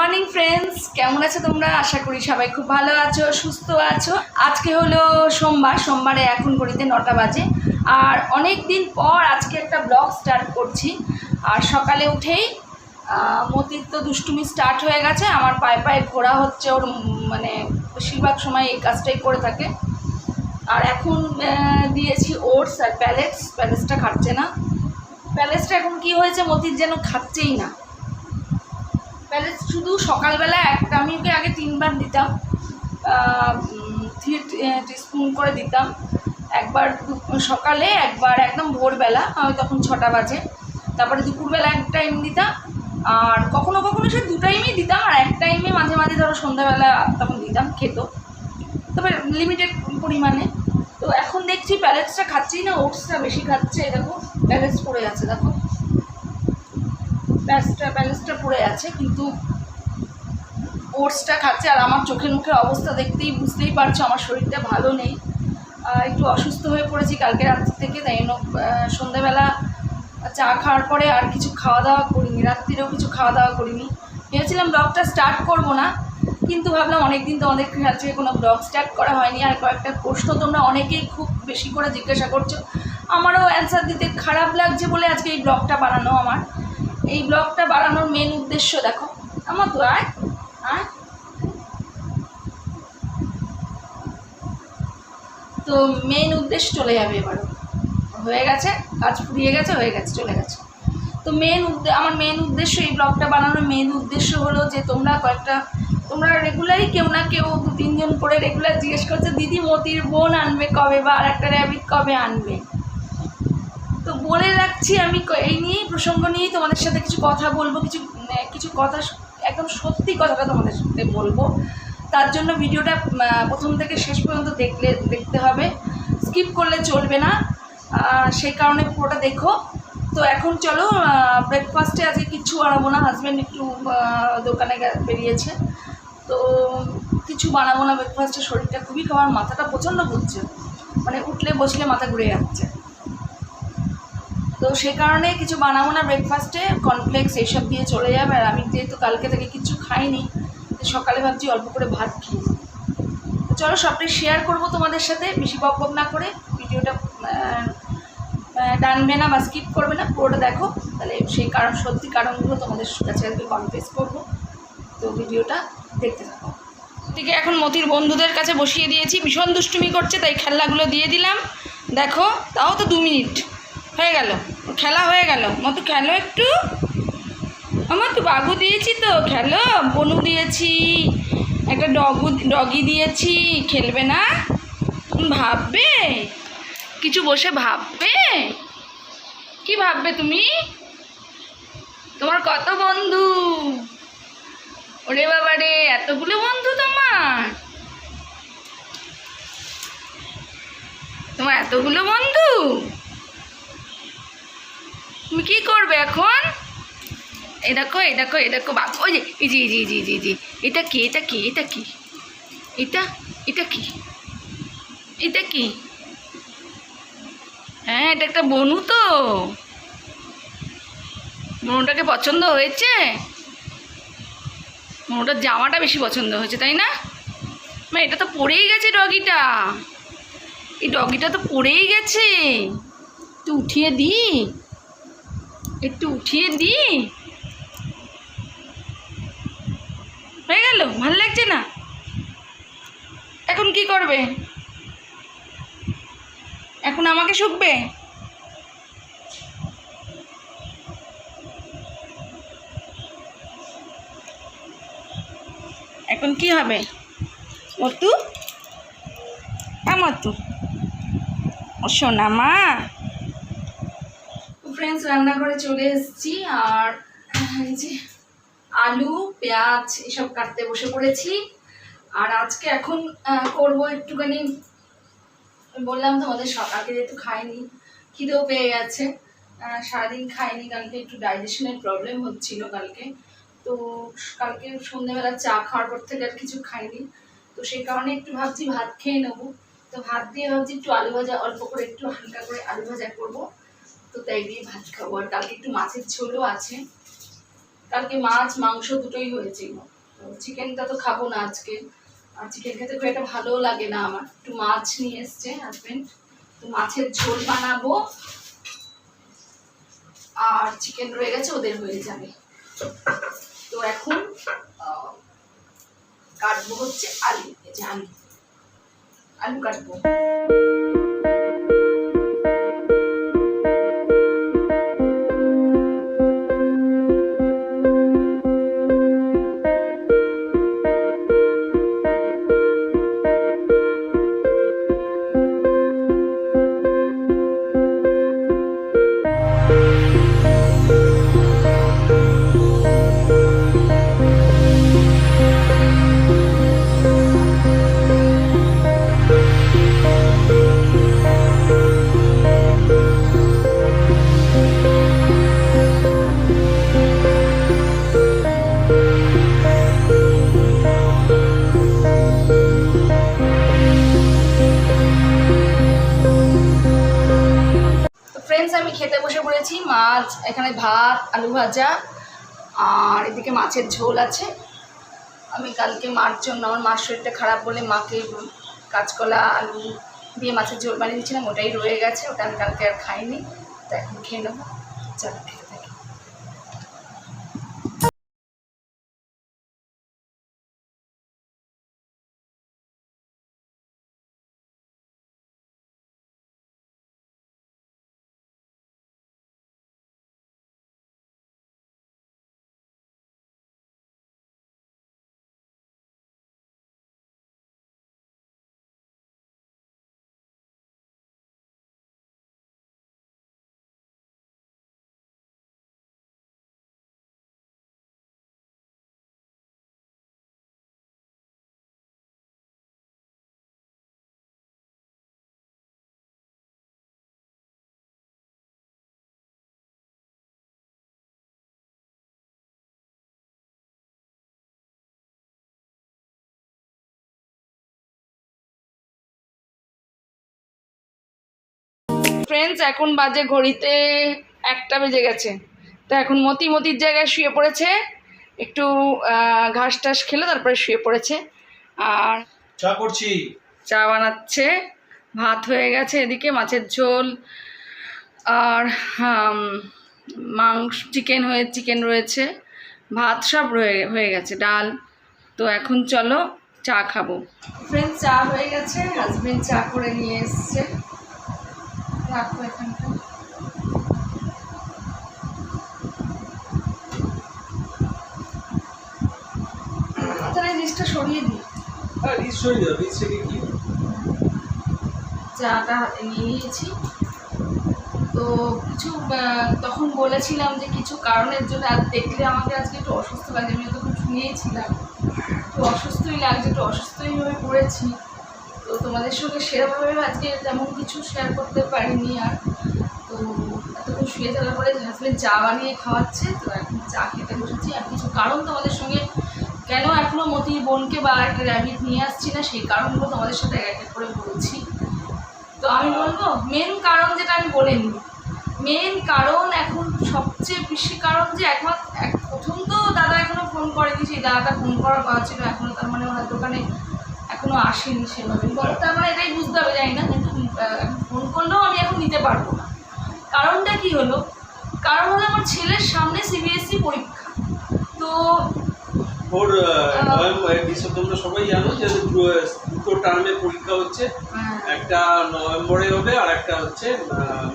Morning friends কেমন আছো তোমরা? আশা করি সবাই খুব ভালো আছো, সুস্থ আছো। আজকে হলো সোমবার, সোমবারে এখন ঘড়িতে নটা বাজে। আর অনেক দিন পর আজকে একটা ব্লগ স্টার্ট করছি। আর সকালে উঠেই মতির তো দুষ্টুমি স্টার্ট হয়ে গেছে। আমার পায়ে পায়ে ঘোরা হচ্ছে ওর মানে বেশিরভাগ সময় এই কাজটাই করে থাকে। আর এখন দিয়েছি ওটস আর প্যালেটস প্যালেটসটা খাচ্ছে না। প্যালেটসটা এখন কি হয়েছে মতির যেন খাচ্ছেই না। প্যালেট শুধু সকালবেলা একটা আমি ওকে আগে তিনবার দিতাম থ্রি টিস্পুন করে দিতাম। একবার সকালে, একবার একদম ভোরবেলা তখন ছটা বাজে। তারপরে দুপুরবেলা এক টাইম দিতাম, আর কখনো কখনো সে দু টাইমই দিতাম, আর এক টাইমে মাঝে মাঝে ধরো সন্ধ্যাবেলা তখন দিতাম খেত। তবে লিমিটেড পরিমাণে। তো এখন দেখছি প্যালেটসটা খাচ্ছেই না ওটসটা বেশি খাচ্ছে দেখো প্যালেটস পড়ে আছে, দেখো। ব্যাসটা ব্যালেন্সটা পড়ে আছে কিন্তু ওটসটা খাচ্ছে আর আমার চোখের মুখের অবস্থা দেখতেই বুঝতেই পারছ আমার শরীরটা ভালো নেই। একটু অসুস্থ হয়ে পড়েছি কালকে রাত থেকে তাই জন্য আহ, সন্ধেবেলা চা খাওয়ার পরে আর কিছু খাওয়া দাওয়া করিনি রাত্রিরেও কিছু খাওয়া দাওয়া করিনি। ভেবেছিলাম ব্লগটা স্টার্ট করব না কিন্তু ভাবলাম অনেকদিন তো অনেক কাছে কোনো ব্লগ স্টার্ট করা হয়নি আর কয়েকটা প্রশ্ন তোমরা অনেকেই খুব বেশি করে জিজ্ঞাসা করছ। আমারও অ্যান্সার দিতে খারাপ লাগছে বলে আজকে এই ব্লগটা বানানো আমার। এই ব্লগটা বানানোর মেন উদ্দেশ্য দেখো। আমার তো আয় আয়। তো মেন উদ্দেশ্য চলে যাবে এবার। হয়ে গেছে, কাজ ফুরিয়ে গেছে, হয়ে গেছে, চলে গেছে। তো মেন আমার মেন উদ্দেশ্য এই ব্লগটা বানানোর মেন উদ্দেশ্য হলো যে তোমরা কয়েকটা, তোমরা রেগুলারই কেউ না কেউ দু তিনজন করে রেগুলার জিজ্ঞেস করছ দিদি মতির বোন আনবে কবে বা আর একটা র্যাবিট কবে আনবে? বলে রাখছি, আমি এই নিয়েই প্রসঙ্গ নিয়েই তোমাদের সাথে কিছু কথা বলব, কিছু মানে কিছু কথা একদম সত্যি কথাটা তোমাদের সাথে বলব। তার জন্য ভিডিওটা প্রথম থেকে শেষ পর্যন্ত দেখলে, দেখতে হবে। স্কিপ করলে চলবে না। সেই কারণে পুরোটা দেখো। তো এখন চলো ব্রেকফাস্টে আজকে কিচ্ছু বানাবো না। হাজব্যান্ড একটু দোকানে বেরিয়েছে। তো কিছু বানাবো না। ব্রেকফাস্টে শরীরটা খুবই খাবার মাথাটা প্রচণ্ড ঘুরছে। মানে উঠলে, বসলে মাথা ঘুরে যাচ্ছে। তো সেই কারণে কিছু বানাবো না ব্রেকফাস্টে কর্নফ্লেক্স এইসব দিয়ে চলে যাবে। আর আমি যেহেতু কালকে থেকে কিছু খাইনি সকালে ভাবছি অল্প করে ভাত খেয়ে চলো সবটাই শেয়ার করব তোমাদের সাথে, বেশি বক বক না করে। ভিডিওটা টানবে না বা স্কিপ করবে না, পুরোটা দেখো। তাহলে সেই কারণ, সত্যি কারণগুলো তোমাদের কাছে আজকে কনফেস করব। তো ভিডিওটা দেখতে থাকো। দিকে এখন মতির বন্ধুদের কাছে বসিয়ে দিয়েছি। ভীষণ দুষ্টুমি করছে, তাই খেলনাগুলো দিয়ে দিলাম। দেখো, তাও তো দু মিনিট। হয়ে গেল, খেলা হয়ে গেল। মতো খেলো একটু? আমার তো বাঘু দিয়েছি তো, খেলো? বনু দিয়েছি, একটা ডগু, ডগি দিয়েছি, খেলবে না? ভাববে? কিছু বসে ভাববে? কি ভাববে তুমি? তোমার কত বন্ধু? ওরে বাবা রে, এতগুলো বন্ধু তোমার। তোমার এতগুলো বন্ধু? তুমি কি করবে এখন? এ দেখো এই দেখো এই দেখো বাঘ ওই যে এই যে, এই যে, এই যে এটা কি এটা কি এটা কি? এটা এটা কি? এটা কি? হ্যাঁ এটা একটা বনু তো। বনুটাকে পছন্দ হয়েছে? বনুটার জামাটা বেশি পছন্দ হয়েছে তাই না? মা এটা তো পড়েই গেছে ডগিটা। এই ডগিটা তো পড়েই গেছে। তুই উঠিয়ে দিই একটু উঠিয়ে দিই হয়ে গেল? ভালো লাগছে না? এখন কি করবে? এখন আমাকে শুকবে? এখন কি হবে? মতু মতু ও সোনা মা। ফ্রেন্ডস রান্না করে চলে এসেছি। আর এই যে আলু, পেঁয়াজ, এসব কাটতে বসে পড়েছি। আর আজকে এখন করব একটুখানি, বললাম তোমাদের সকালকে যেহেতু খাইনি, খিদেও পেয়ে গেছে। সারাদিন খাইনি, কালকে একটু ডাইজেশনের প্রবলেম হচ্ছিল কালকে। তো কালকে সন্ধ্যেবেলা চা খাওয়ার পর থেকে আর কিছু খাইনি। তো সেই কারণে একটু ভাবছি ভাত খেয়ে নেব। তো ভাত দিয়ে ভাবছি একটু আলু ভাজা, অল্প করে একটু হালকা করে আলু ভাজা করব। তো তাই দিয়ে ভাত খাব। আর কালকে একটু মাছের ঝোলও আছে। কালকে মাছ, মাংস দুটোই হয়েছিল। চিকেনটা তো খাব না আজকে। আর চিকেন খেতে খুব একটা ভালো লাগে না আমার। একটু মাছ নিয়ে এসছে হাজবেন্ড তো মাছের ঝোল বানাবো। আর চিকেন রয়ে গেছে, ওদের হয়ে যাবে। তো এখন কাটবো হচ্ছে আলু। এই যে আলু। আলু কাটবো। এখানে ভাত, আলু ভাজা, আর এদিকে মাছের ঝোল আছে। আমি কালকে মার জন্য, আমার মার শরীরটা খারাপ বলে মাকে কাঁচকলা, আলু দিয়ে মাছের ঝোল বানিয়ে দিয়েছিলাম, ওটাই রয়ে গেছে, ওটা আমি কালকে আর খাইনি। তো এখন খেয়ে নেব। চলো ফ্রেন্ডস এখন বাজে ঘড়িতে একটা বেজে গেছে। তো এখন মতি মতির জায়গায় শুয়ে পড়েছে। একটু ঘাস টাস খেলে তারপরে শুয়ে পড়েছে। আর চা করছি। চা বানাচ্ছে। ভাত হয়ে গেছে এদিকে মাছের ঝোল। আর মাংস চিকেন হয়ে চিকেন রয়েছে। ভাত সব রয়ে হয়ে গেছে ডাল। তো এখন চলো চা খাব। ফ্রেন্ড চা হয়ে গেছে। হাজবেন্ড চা করে নিয়ে এসছে। রাখো এখানটা তাহলে এই জিনিসটা সরিয়ে দিই। হ্যাঁ রিচ সরিয়ে দাও রিচ থেকে কি? চাটা হাতে নিয়ে নিয়েছি। তো কিছু তখন বলেছিলাম যে কিছু কারণের জন্য আর দেখলে আমাকে আজকে একটু অসুস্থ লাগে আমি তখন শুনিয়েছিলাম একটু অসুস্থই লাগছে একটু অসুস্থই হয়ে পড়েছি। তোমাদের সঙ্গে সেরকমভাবে আজকে তেমন কিছু শেয়ার করতে পারিনি আর। তো এতক্ষণ শুয়ে থাকার পরে হাজবেন্ড চা বানিয়ে খাওয়াচ্ছে, তো এখন চা খেতে বসেছি। আর কিছু কারণ তোমাদের সঙ্গে কেন এখনও মতির বোনকে বা একটা র্যাবিট নিয়ে আসছি না, সেই কারণগুলো তোমাদের সাথে এক এক করে বলছি। তো আমি বলব মেন কারণ যেটা আমি বলে নিই মেন কারণ এখন সবচেয়ে বেশি কারণ যে একমাত্র এক প্রথম তো দাদা এখনও ফোন করেনি, সেই দাদাটা ফোন করার কথা ছিল এখনও তার মানে ওনার দোকানে এখনও আসেনি সেভাবে। তার মানে এটাই বুঝতে হবে জানি না। কিন্তু ফোন করলেও আমি এখন নিতে পারব না। কারণটা কি হলো? কারণ হলো আমার ছেলের সামনে সিবিএসসি E পরীক্ষা। তো ওর নভেম্বর ডিসেম্বর তোমরা সবাই জানো যে দুটো টার্মে পরীক্ষা হচ্ছে। একটা নভেম্বরে হবে আর একটা হচ্ছে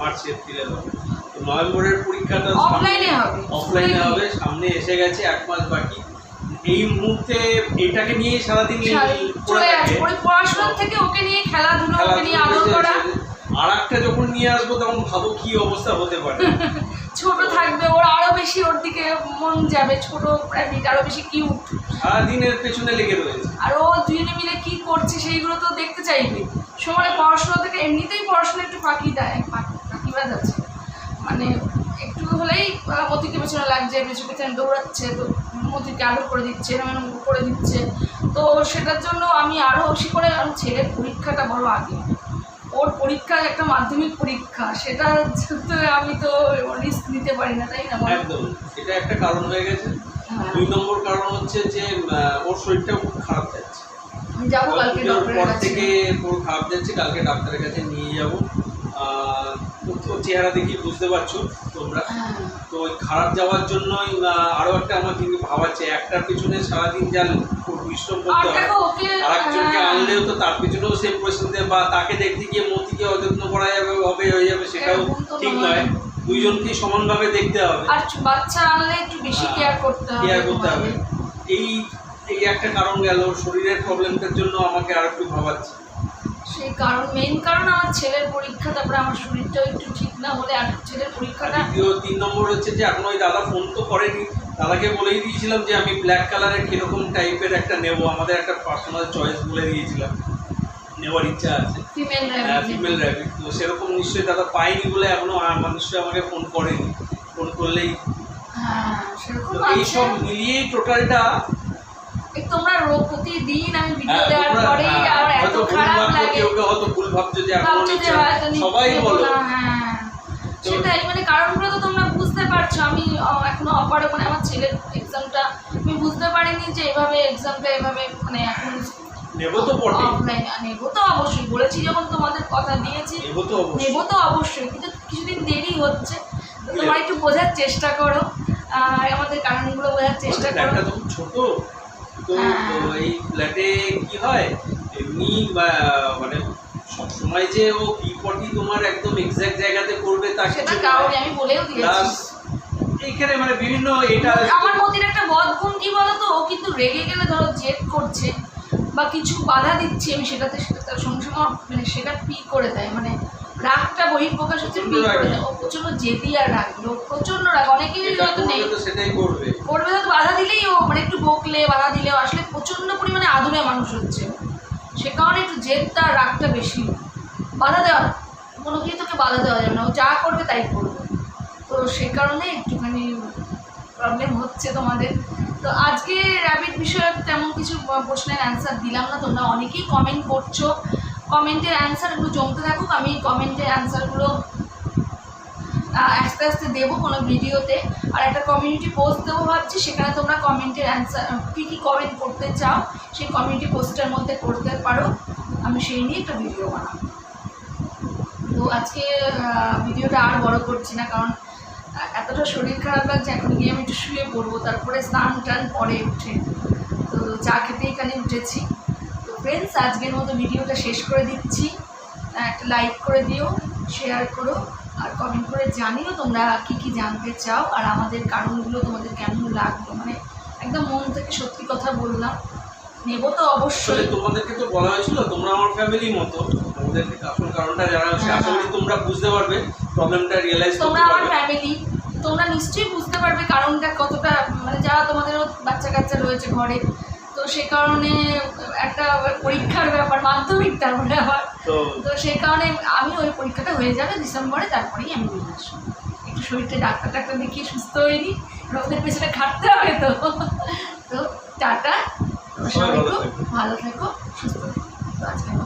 মার্চ এপ্রিলে হবে। তো নভেম্বরের পরীক্ষাটা অফলাইনে হবে। অফলাইনে হবে সামনে এসে গেছে এক মাস বাকি। এই মুহূর্তে এটাকে নিয়ে সারাদিন চলে যাচ্ছে পড়াশোনার থেকে ওকে নিয়ে খেলাধুলো ওকে নিয়ে আদর করা। আর একটা যখন নিয়ে আসব তখন ভাবো কি অবস্থা হতে পারে। ছোট থাকবে ওর আরও বেশি ওর দিকে মন যাবে ছোট প্রাইভেট আরও বেশি কিউট সারাদিনের পেছনে লেগে রয়েছে। আর ও দুজনে মিলে কি করছে সেইগুলো তো দেখতে চাইবে। সময় পড়াশোনা থেকে এমনিতেই পড়াশোনা একটু ফাঁকি দেয় ফাঁকি ফাঁকি বাজাচ্ছে মানে হলেই মতিকে পেছনে লাগছে পেছনে পেছনে দৌড়াচ্ছে তো মতিকে আদর করে দিচ্ছে এরম এরম করে দিচ্ছে। তো সেটার জন্য আমি আরও বেশি করে আমার ছেলের পরীক্ষাটা বড় আগে। ওর পরীক্ষা একটা মাধ্যমিক পরীক্ষা সেটা আমি তো রিস্ক নিতে পারি না তাই না? একদম। এটা একটা কারণ হয়ে গেছে। হ্যাঁ। দুই নম্বর কারণ হচ্ছে যে ওর শরীরটা খুব খারাপ যাচ্ছে। আমি যাব কালকে পর কাছে। থেকে পুরো খারাপ যাচ্ছে কালকে ডাক্তারের কাছে নিয়ে যাব। চেহারা দেখি বুঝতে পারছ। তোমরা। হ্যাঁ তো খারাপ যাওয়ার জন্যই আহ, আরও একটা আমার কিন্তু ভাবাচ্ছে একটার পিছনে সারাদিন যা পরিশ্রম করতে হয় দেখো ওকে আর একজনকে হ্যাঁ, আনলেও তো তার পিছনেও সেম পরিশ্রম বা তাকে দেখতে গিয়ে মতিকে অযত্ন করা যাবে হবে হয়ে যাবে সেটাও ঠিক নয়। দুইজনকেই সমানভাবে দেখতে হবে। আর বাচ্চা আনলে একটু বেশি হ্যাঁ, কেয়ার করতে হবে কেয়ার করতে হবে। এই এই একটা কারণ গেল শরীরের প্রবলেমটার জন্য আমাকে আর একটু ভাবাচ্ছে। সেই কারণ মেইন কারণ আমার ছেলের পরীক্ষা তারপরে আমার শরীরটাও একটু ঠিক না হলে আর ছেলের পরীক্ষাটা দ্বিতীয় তিন নম্বর হচ্ছে যে এখন ওই দাদা ফোন তো করেনি। দাদাকে বলেই দিয়েছিলাম যে আমি ব্ল্যাক কালারের কীরকম টাইপের একটা নেব। আমাদের একটা পার্সোনাল চয়েস বলে দিয়েছিলাম। নেওয়ার ইচ্ছা আছে। ফিমেল ফিমেল র্যাবিট তো সেরকম নিশ্চয়ই দাদা পাইনি বলে এখনও আমার নিশ্চয়ই আমাকে ফোন করেনি। ফোন করলেই। হ্যাঁ এইসব মিলিয়েই টোটালটা তোমরা রোগ প্রতিদিন আমি ভিডিও ভুল ভাবছ যে সবাই বলো। হ্যাঁ। সেটাই মানে কারণগুলো তো তোমরা বুঝতে পারছ আমি এখনও অপারে মানে আমার ছেলের এক্সামটা আমি বুঝতে পারিনি যে এভাবে এক্সামটা এভাবে মানে এখন নেব তো নেব তো অবশ্যই বলেছি যখন তোমাদের কথা দিয়েছি। নেব তো অবশ্যই। নেব তো অবশ্যই কিন্তু কিছুদিন দেরি হচ্ছে তোমরা একটু বোঝার চেষ্টা করো আর আমাদের কারণগুলো বোঝার চেষ্টা করো। ফ্ল্যাটটা তো ছোট তো হ্যাঁ। এই ফ্ল্যাটে কি হয়? এমনি মানে সবসময় যে ও তোমার একদম এক্সাক্ট জায়গাতে করবে তা সেটা আমি বলেও দিয়েছি। এইখানে মানে বিভিন্ন এটা আমার মতির একটা বদগুণ কি বলতো? ও কিন্তু রেগে গেলে ধরো জেদ করছে বা কিছু বাধা দিচ্ছি আমি সেটাতে সেটা তার সঙ্গে সঙ্গে মানে সেটা পি করে দেয়। মানে রাগটা বহিঃপ্রকাশ হচ্ছে পি করে দেয়। ও প্রচণ্ড জেদি আর প্রচণ্ড রাগ। অনেকেরই এটা হয়তো নেই। সেটাই করবে। করবে হয়তো বাধা দিলেই ও মানে একটু বকলে বাধা দিলেও আসলে প্রচণ্ড পরিমাণে আদুরে মানুষ হচ্ছে। সে কারণে একটু জেদটা রাগটা বেশি। বাধা দেওয়া কোনো কিছু তোকে বাধা দেওয়া যাবে না। ও যা করবে তাই করবে। তো সে কারণে একটুখানি প্রবলেম হচ্ছে তোমাদের। তো আজকে র্যাবিট বিষয়ে তেমন কিছু প্রশ্নের অ্যান্সার দিলাম না। তোমরা অনেকেই কমেন্ট করছ। কমেন্টের অ্যান্সারগুলো জমতে থাকুক। আমি কমেন্টের অ্যান্সারগুলো আস্তে আস্তে দেবো কোনো ভিডিওতে। আর একটা কমিউনিটি পোস্ট দেবো ভাবছি, সেখানে তোমরা কমেন্টের অ্যান্সার কী কী কমেন্ট করতে চাও, সেই কমিউনিটি পোস্টের মধ্যে করতে পারো। আমি সেই নিয়ে একটা ভিডিও বানাবো। তো আজকে ভিডিওটা আর বড় করছি না, কারণ এতটা শরীর খারাপ লাগছে, এখন গিয়ে আমি একটু শুয়ে পড়ব, তারপরে স্নান টান পরে উঠে। তো চা খেতে এখানে উঠেছি। তো ফ্রেন্ডস আজকের মতো ভিডিওটা শেষ করে দিচ্ছি। একটা লাইক করে দিও শেয়ার করো। আর কমেন্ট করে জানিও তোমরা কি কি জানতে চাও আর আমাদের কারণগুলো তোমাদের কেমন লাগল। মানে একদম মন থেকে সত্যি কথা বললাম। নেব তো অবশ্যই। তোমাদেরকে তো বলা হয়েছিল তোমরা আমার ফ্যামিলির মতো। তোমাদের আসল কারণটা জানা হচ্ছে। আশা করি তোমরা বুঝতে পারবে প্রবলেমটা রিয়েলাইজ তোমরা আমার ফ্যামিলি তোমরা নিশ্চয়ই বুঝতে পারবে কারণটা কতটা মানে যারা তোমাদেরও বাচ্চা কাচ্চা রয়েছে ঘরে। সে কারণে একটা পরীক্ষার ব্যাপার মাধ্যমিক তারপরে আবার তো সেই কারণে আমি ওই পরীক্ষাটা হয়ে যাবে ডিসেম্বরে তারপরেই আমি নিয়ে আসব। একটু শরীরটা ডাক্তার ডাক্তার দেখিয়ে সুস্থ হয়ে নিই ওদের পেছনে খাটতে হবে তো। তো টাটা সবাই ভালো থাকো। খুব ভালো থেকো সুস্থ থাকো। মতো